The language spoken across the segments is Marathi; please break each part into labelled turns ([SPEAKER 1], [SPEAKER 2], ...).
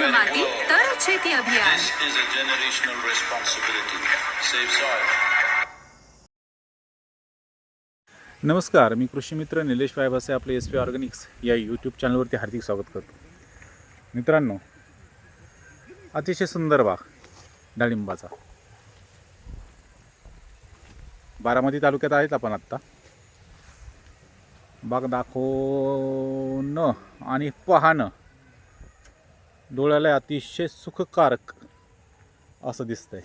[SPEAKER 1] शुद्ध माती तरच शेती अभियान
[SPEAKER 2] This is a generational responsibility. Save soil.
[SPEAKER 3] नमस्कार मी कृषी मित्र निलेश वायभासे आपले एस पी ऑर्गॅनिक्स या यूट्यूब चॅनलवरती हार्दिक स्वागत करतो मित्रांनो अतिशय सुंदर बाग डाळिंबाचा बारामती तालुक्यात आहेत आपण आत्ता बाग दाखवणं आणि पाहणं डोळ्याला अतिशय सुखकारक असं दिसतंय.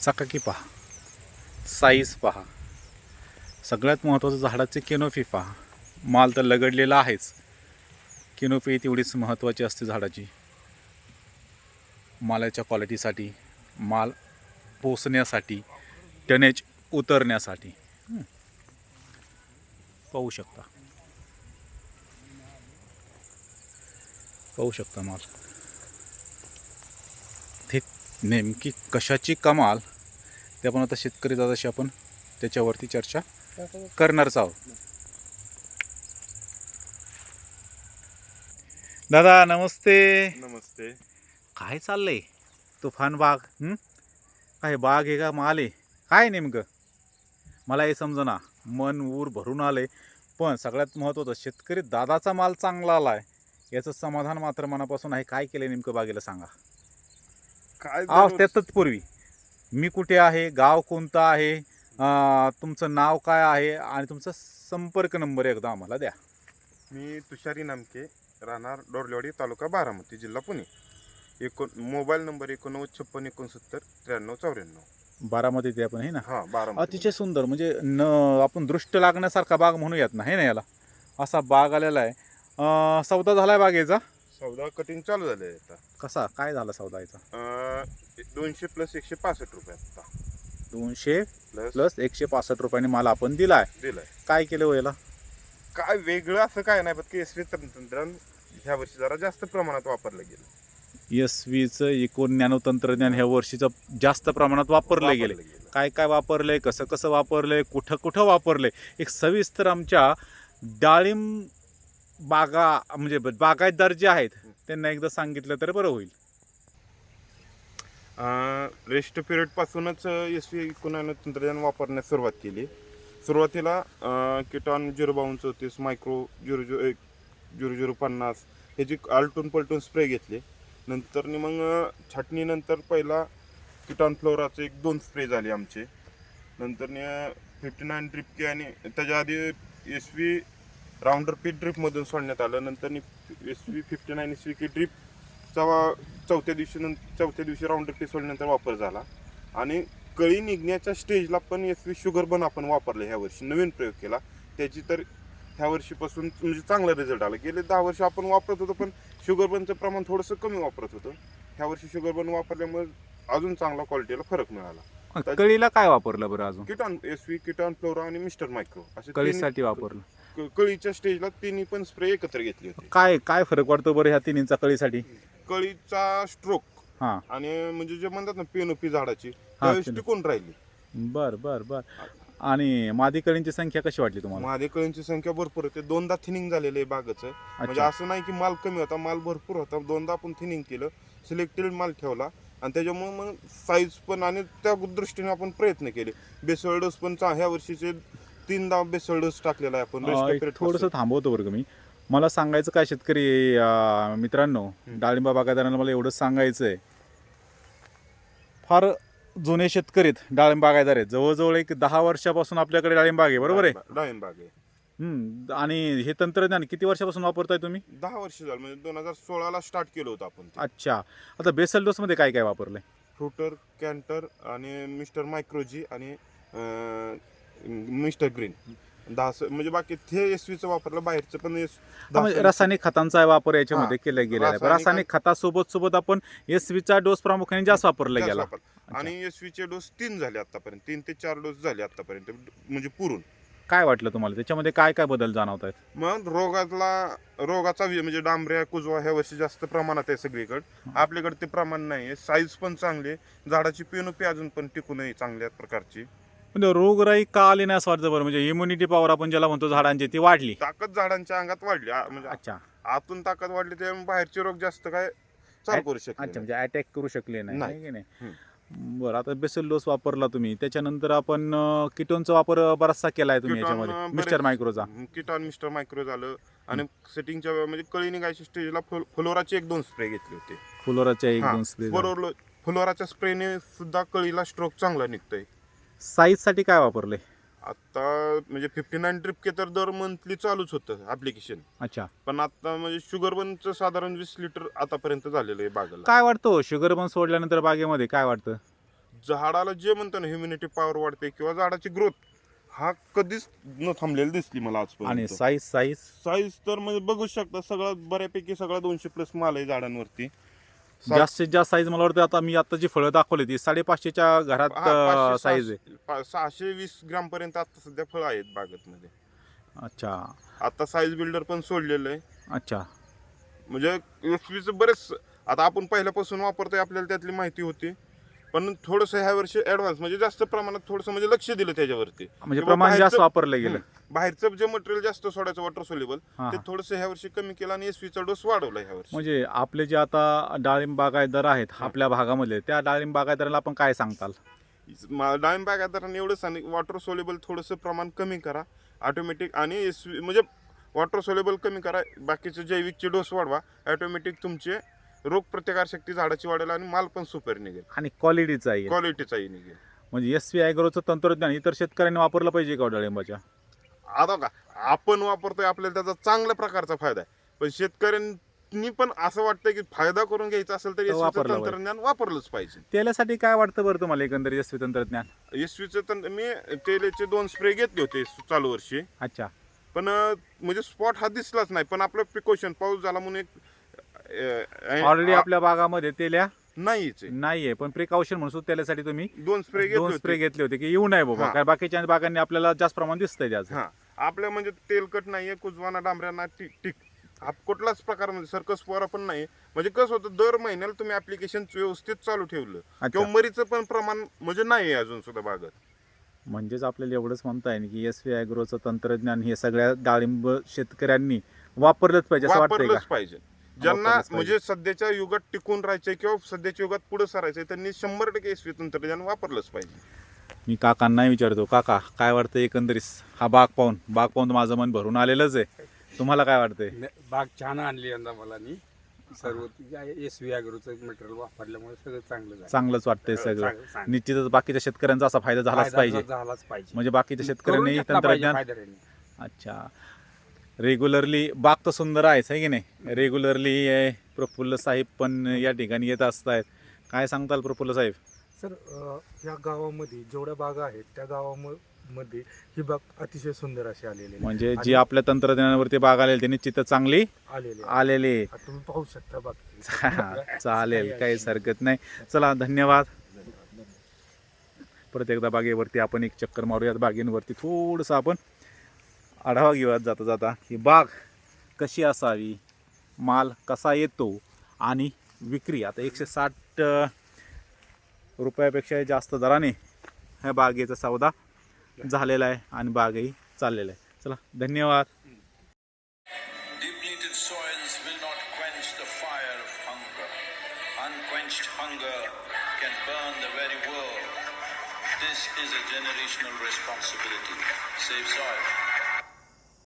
[SPEAKER 3] चकाकी पहा. साईज पहा. सगळ्यात महत्त्वाचं झाडाचे केनोफी पहा. माल तर लगडलेला आहेच. केनोफी तेवढीच महत्त्वाची असते झाडाची. मालाच्या क्वालिटीसाठी माल पोचण्यासाठी टनेज उतरण्यासाठी. पाहू शकता. पाहू शकता माल. ते नेमकी कशाची कमाल ते आपण आता शेतकरी दादाशी आपण त्याच्यावरती चर्चा करणारच आहोत. दादा नमस्ते.
[SPEAKER 4] नमस्ते.
[SPEAKER 3] काय चाललंय? तुफान बाग हं? काय बाग आहे का माल आहे? काय नेमकं? मला हे समजना मन ऊर भरून आले पण सगळ्यात महत्त्वाचं शेतकरी दादाचा माल चांगला आलाय. याचं समाधान मात्र मनापासून आहे. काय केलं नेमकं बागेला सांगा.
[SPEAKER 4] काय
[SPEAKER 3] आव
[SPEAKER 4] दररोज-
[SPEAKER 3] त्यातच पूर्वी. मी कुठे आहे? गाव कोणतं आहे? अं, तुमचं नाव काय आहे? आणि तुमचा संपर्क नंबर एकदा आम्हाला द्या.
[SPEAKER 4] मी तुषारी नामके. राहणार डोरलेवाडी तालुका बारामती जिल्हा पुणे. एकोण मोबाईल नंबर एकोणनव्वद छप्पन एकोणसत्तर त्र्याण्णव चौऱ्याण्णव.
[SPEAKER 3] बारामध्ये ते आपण हे ना?
[SPEAKER 4] हा बारामती.
[SPEAKER 3] अतिशय सुंदर म्हणजे न आपण दृष्ट लागण्यासारखा बाग म्हणूयात ना हे ना याला? असा बाग आलेला आहे. अं, सौदा झालाय बागेचा?
[SPEAKER 4] सौदा कटिंग चालू झाले आता.
[SPEAKER 3] कसा? काय झाला सौदा याचा?
[SPEAKER 4] अं, दोनशे प्लस एकशे पासष्ट रुपये आता.
[SPEAKER 3] दोनशे
[SPEAKER 4] प्लस
[SPEAKER 3] प्लस एकशे पासष्ट रुपयाने माल आपण दिलाय.
[SPEAKER 4] दिलाय.
[SPEAKER 3] काय केलं हो याला?
[SPEAKER 4] काय वेगळं असं काय नाही पण केसरी तंत्रज्ञान ह्या वर्षी जरा जास्त प्रमाणात वापरलं गेलं.
[SPEAKER 3] एस व्हीचं एकूण नॅनो तंत्रज्ञान ह्या वर्षीचं जास्त प्रमाणात वापरले गेले
[SPEAKER 4] वापरलं गेलं.
[SPEAKER 3] काय काय वापरलंय कसं कसं वापरलंय कुठं कुठं वापरलंय? एक सविस्तर आमच्या डाळिंब बागा म्हणजे बागायतदार जे आहेत त्यांना एकदा सांगितलं तर बरं होईल.
[SPEAKER 4] रेस्ट पिरियड पासूनच एस व्ही एकोणानं तंत्रज्ञान नॅनो सुरुवात केली. सुरुवातीला किटॉन झिरो बावन्न चौतीस मायक्रो झिरो झिरो एक झिरो झिरो पन्नास ह्याची आलटून पलटून स्प्रे घेतले. नंतर मग छाटणीनंतर पहिला किटॉन फ्लोराचे एक दोन स्प्रे झाले आमचे. नंतर फिफ्टी नाईन ड्रिप की आणि त्याच्या आधी एस व्ही राऊंडर पी ड्रिपमधून सोडण्यात आलं. नंतर S V fifty nine S V की ड्रिपचा चौथ्या दिवशी नंतर चौथ्या दिवशी राऊंडर पी सोडल्यानंतर वापर झाला. आणि कळी निघण्याच्या स्टेजला पण एस व्ही शुगर बन आपण वापरलं ह्या वर्षी. नवीन प्रयोग केला. त्याची तर ह्या वर्षीपासून म्हणजे चांगला रिझल्ट आला. गेले दहा वर्ष आपण वापरत होतो पण शुगर बनचं प्रमाण थोडंसं कमी वापरत होतं. ह्या वर्षी शुगर बन वापरल्यामुळे अजून चांगला क्वालिटीला फरक मिळाला.
[SPEAKER 3] कळीला काय वापरलं बरं अजून?
[SPEAKER 4] किटॉन एस व्ही किटॉन फ्लोरा आणि मिस्टर मायक्रो. असे
[SPEAKER 3] कळीसाठी वापरलं.
[SPEAKER 4] क- कळीच्या स्टेजला तिन्ही पण स्प्रे एकत्र घेतले होते.
[SPEAKER 3] काय काय फरक वाटतो बरं ह्या तिन्हीचा कळीसाठी?
[SPEAKER 4] कळीचा स्ट्रोक
[SPEAKER 3] हां.
[SPEAKER 4] आणि म्हणजे जे म्हणतात ना पेनोपी झाडाची त्यावेळेस टिकून राहिली.
[SPEAKER 3] बर बर बर. आणि मादी कळींची संख्या कशी वाटली तुम्हाला?
[SPEAKER 4] महादे कळींची संख्या भरपूर होते दोनदा थिनिंग झालेलं आहे बागाचं. म्हणजे असं नाही की माल कमी होता माल भरपूर होता. दोनदा आपण थिनिंग केलं. सिलेक्टेड माल ठेवला. आणि त्याच्यामुळे मग साईज पण आणि त्या दृष्टीने आपण प्रयत्न केले. बेसळ डोस पण चा- ह्या वर्षीचे तीनदा बेसळ डोस टाकलेला आहे आपण.
[SPEAKER 3] अं, एक थोडंसं. थांबवतो बरं का मी. मला सांगायचं काय शेतकरी अं, मित्रांनो डाळिंबा बागायतदारांना मला एवढंच सांगायचं आहे फार जुने शेतकरी आहेत डाळिंब बागायतदार आहेत. जवळजवळ एक दहा वर्षापासून आपल्याकडे डाळिंब बाग आहे बरोबर आहे?
[SPEAKER 4] डाळिंब बाग आहे.
[SPEAKER 3] हम्म. आणि हे तंत्रज्ञान किती वर्षापासून वापरताय तुम्ही?
[SPEAKER 4] दहा वर्ष झालं म्हणजे दोन हजार सोळाला स्टार्ट केलं होतं आपण.
[SPEAKER 3] अच्छा. आता बेसल डोस मध्ये काय काय वापरलंय?
[SPEAKER 4] फ्रुटर कॅन्टर आणि मिस्टर मायक्रोजी आणि मिस्टर ग्रीन. दहा स- म्हणजे बाकी ते एस चं वापरलं बाहेरचं पण एस
[SPEAKER 3] हा, म्हणजे रासायनिक खतांचा वापर याच्यामध्ये केला गेलेला आहे.
[SPEAKER 4] रासायनिक-
[SPEAKER 3] रासायनिक खतासोबत सोबत आपण एस चा डोस प्रामुख्याने जास्त वापरला गेला.
[SPEAKER 4] आणि एस चे डोस तीन झाले आतापर्यंत. तीन ते चार डोस झाले आतापर्यंत म्हणजे पुरून.
[SPEAKER 3] काय वाटलं तुम्हाला? त्याच्यामध्ये काय काय बदल जाणवत आहेत
[SPEAKER 4] मग रोगातला रोगाचा वि- म्हणजे डांबऱ्या कुजवा ह्या वर्षी जास्त प्रमाणात आहे सगळीकडे. आपल्याकडे ते प्रमाण नाही आहे. साईज पण चांगली आहे. झाडाची पिनोपी अजून पण टिकून आहे चांगल्या प्रकारची.
[SPEAKER 3] म्हणजे रोगराई का आली नाही असं वाटतं बरं? म्हणजे इम्युनिटी पॉवर आपण ज्याला म्हणतो झाडांची ती वाढली.
[SPEAKER 4] ताकद झाडांच्या अंगात वाढली. आ- म्हणजे
[SPEAKER 3] अच्छा.
[SPEAKER 4] आतून ताकद वाढली त्यामुळे बाहेरचे रोग जास्त काय चालू करू
[SPEAKER 3] अच्छा
[SPEAKER 4] नाही.
[SPEAKER 3] म्हणजे अटॅक करू शकले नाही. की नाही? बरं आता बेसल डोस वापरला तुम्ही. त्याच्यानंतर आपण किटोनचा वापर बराचसा केलाय तुम्ही
[SPEAKER 4] किटोन,
[SPEAKER 3] याच्यामध्ये.
[SPEAKER 4] अं,
[SPEAKER 3] मिस्टर
[SPEAKER 4] बरेच-
[SPEAKER 3] मायक्रोचा.
[SPEAKER 4] किटॉन मिस्टर मायक्रो झालं. आणि सेटिंगच्या वेळी म्हणजे कळी निघायच्या स्टेजला फुल- फुलोराचे एक दोन स्प्रे घेतले होते.
[SPEAKER 3] फुलोराच्या एक दोन स्प्रे
[SPEAKER 4] फुलोर- फुलोराच्या स्प्रेने सुद्धा कळीला स्ट्रोक चांगला निघतोय.
[SPEAKER 3] साईजसाठी काय वापरले?
[SPEAKER 4] आता म्हणजे फिफ्टी नाईन ट्रिप तर दर मंथली चालूच होतं ऍप्लिकेशन
[SPEAKER 3] अच्छा.
[SPEAKER 4] पण आता म्हणजे शुगर बनचं साधारण वीस लिटर आतापर्यंत झालेलं आहे बागेला.
[SPEAKER 3] काय वाटतं शुगर बन सोडल्यानंतर बागेमध्ये काय वाटतं?
[SPEAKER 4] झाडाला जे म्हणतो ना ह्युमिनिटी पॉवर वाढते किंवा झाडाची ग्रोथ हा कधीच न थांबलेला दिसली मला
[SPEAKER 3] आणि
[SPEAKER 4] आजपर्यंत
[SPEAKER 3] साईज साईज
[SPEAKER 4] साईज तर म्हणजे बघू शकता सगळं बऱ्यापैकी सगळा दोनशे प्लस माल आहे झाडांवरती.
[SPEAKER 3] जास्तीत जास्त साईज मला वाटतं आता मी आता जी फळं दाखवली ती साडेपाचशेच्या घरात साईज आहे.
[SPEAKER 4] सहाशे- वीस ग्राम पर्यंत आता सध्या फळ आहेत बागेत
[SPEAKER 3] अच्छा.
[SPEAKER 4] आता साईज बिल्डर पण सोडलेलं आहे.
[SPEAKER 3] अच्छा.
[SPEAKER 4] म्हणजे बरेच आता आपण पहिल्यापासून वापरतोय आपल्याला त्यातली माहिती होती. पण थोडंसं ह्या वर्षी ऍडव्हान्स म्हणजे जास्त प्रमाणात थोडंसं म्हणजे लक्ष दिलं त्याच्यावरती.
[SPEAKER 3] म्हणजे
[SPEAKER 4] किंवा
[SPEAKER 3] प्रमाण जास्त
[SPEAKER 4] बाहेरचं-
[SPEAKER 3] वापरलं गेलं.
[SPEAKER 4] बाहेरचं जे मटेरियल जास्त सोडायचं वॉटर सोल्युबल
[SPEAKER 3] हा,
[SPEAKER 4] ते
[SPEAKER 3] हा.
[SPEAKER 4] थोडंसं ह्या वर्षी कमी केलं आणि एसवीचा डोस वाढवला ह्या वर्षी.
[SPEAKER 3] म्हणजे आपले जे आता डाळिंब बागायतदार आहेत आपल्या भागामध्ये त्या डाळिंब बागायतदाराला आपण काय सांगताल?
[SPEAKER 4] मा- डाळिंब बागायतदारांनी एवढं सांग वॉटर सोल्युबल थोडंसं प्रमाण कमी करा ऑटोमॅटिक आणि एसवी म्हणजे वॉटर सोल्युबल कमी करा बाकीचे जैविकचे डोस वाढवा ऑटोमॅटिक तुमचे रोग प्रतिकारशक्ती झाडाची वाढेल आणि माल पण सुपर निघेल.
[SPEAKER 3] आणि क्वालिटीचा येईल.
[SPEAKER 4] क्वालिटीचाही निघेल.
[SPEAKER 3] म्हणजे एस व्ही ॲग्रोचं तंत्रज्ञान इतर शेतकऱ्यांनी वापरलं पाहिजे का हो डाळिंबाच्या?
[SPEAKER 4] आता का आपण वापरतोय आपल्याला त्याचा चांगल्या प्रकारचा फायदा आहे. पण शेतकऱ्यांनी पण असं वाटतं की फायदा करून घ्यायचा असेल तर
[SPEAKER 3] तर वापरलं पाहिजे.
[SPEAKER 4] तंत्रज्ञान वापरलंच पाहिजे.
[SPEAKER 3] त्याच्यासाठी काय वाटतं बरं तुम्हाला एकंदरीत एस तंत्रज्ञान?
[SPEAKER 4] एसवीचं तंत्र मी तेलाचे दोन स्प्रे घेतले होते चालू वर्षी
[SPEAKER 3] अच्छा.
[SPEAKER 4] पण अं, म्हणजे स्पॉट हा दिसलाच नाही. पण आपलं प्रिकॉशन पाऊस झाला म्हणून एक अं,
[SPEAKER 3] ऑलरेडी
[SPEAKER 4] आ-
[SPEAKER 3] आपल्या बागामध्ये तेल्या
[SPEAKER 4] नाहीच आहे.
[SPEAKER 3] नाहीये पण प्रिकॉशन म्हणून सुद्धा त्याच्यासाठी तुम्ही
[SPEAKER 4] दोन स्प्रे घेतले
[SPEAKER 3] दोन स्प्रे
[SPEAKER 4] होते
[SPEAKER 3] घेतले होते की येऊ नये बाबा
[SPEAKER 4] हा.
[SPEAKER 3] कारण बाकीच्या बागांनी आपल्याला जास्त प्रमाण दिसतंय त्याचं
[SPEAKER 4] हा. आपल्या म्हणजे तेलकट नाहीये कुजवाना डांबऱ्यांना टिक टिक. हा कुठलाच प्रकार म्हणजे सर्कस पोरा पण नाही. म्हणजे कसं होतं दर महिन्याला तुम्ही ऍप्लिकेशन व्यवस्थित चालू ठेवलं.
[SPEAKER 3] अच्छा.
[SPEAKER 4] किंवा मरीचं पण प्रमाण म्हणजे नाही अजून सुद्धा बागत.
[SPEAKER 3] म्हणजेच आपल्याला एवढंच म्हणता येईल की एस व्ही तंत्रज्ञान हे सगळ्या डाळिंब शेतकऱ्यांनी वापरलंच पाहिजे असं वाटतंय
[SPEAKER 4] वापरलंच
[SPEAKER 3] का?
[SPEAKER 4] पाहिजे. ज्यांना. म्हणजे सध्याच्या युगात टिकून राहायचंय किंवा सध्याच्या युगात पुढे सरायचंय त्यांनी शंभर टक्के एसवी तंत्रज्ञान वापरलंच पाहिजे.
[SPEAKER 3] मी काकांना विचारतो काका काय वाटतं एकंदरीत? हा बाग पाहून बाग पाहून माझं मन भरून आलेलंच आहे. तुम्हाला काय वाटतंय?
[SPEAKER 5] न- बाग छान आणली यंदा मला नी सर्व एस व्ही अॅग्रोचं मटेरियल वापरल्यामुळे सगळं चांगलं झालं.
[SPEAKER 3] चांगलंच वाटतंय सगळं
[SPEAKER 5] चांगलं.
[SPEAKER 3] निश्चितच बाकीच्या शेतकऱ्यांचा असा फायदा झालाच
[SPEAKER 5] फायदा
[SPEAKER 3] पाहिजे.
[SPEAKER 5] झालाच पाहिजे.
[SPEAKER 3] म्हणजे बाकीच्या
[SPEAKER 5] करून
[SPEAKER 3] शेतकऱ्यांनी
[SPEAKER 5] घेतला पाहिजे
[SPEAKER 3] तंत्रज्ञान. अच्छा. रेग्युलरली बाग तर सुंदर आहेच आहे की नाही? रेग्युलरली प्रफुल्ल साहेब पण या ठिकाणी येत असतायत काय सांगताल प्रफुल्ल साहेब?
[SPEAKER 6] सर या गावामध्ये जेवढ्या बागा आहेत त्या गावामध्ये ही बाग अतिशय सुंदर अशी आलेली.
[SPEAKER 3] म्हणजे जी आपल्या तंत्रज्ञानावरती बाग आलेली त्यांनी चित्र चांगली
[SPEAKER 6] आलेली.
[SPEAKER 3] आलेली
[SPEAKER 6] तुम्ही पाहू शकता बाग
[SPEAKER 3] चालेल काहीच हरकत नाही. चला धन्यवाद. परत एकदा बागेवरती आपण एक चक्कर मारूयात. बागेंवरती थोडंसं आपण आढावा घेऊयात जाता जाता की बाग कशी असावी माल कसा येतो आणि विक्री. आता एकशे साठ रुपयापेक्षा जास्त दराने ह्या बागेचा सौदा झालेला आहे आणि बागही चाललेला आहे. चला धन्यवाद.
[SPEAKER 2] Is a generational responsibility. Save soil.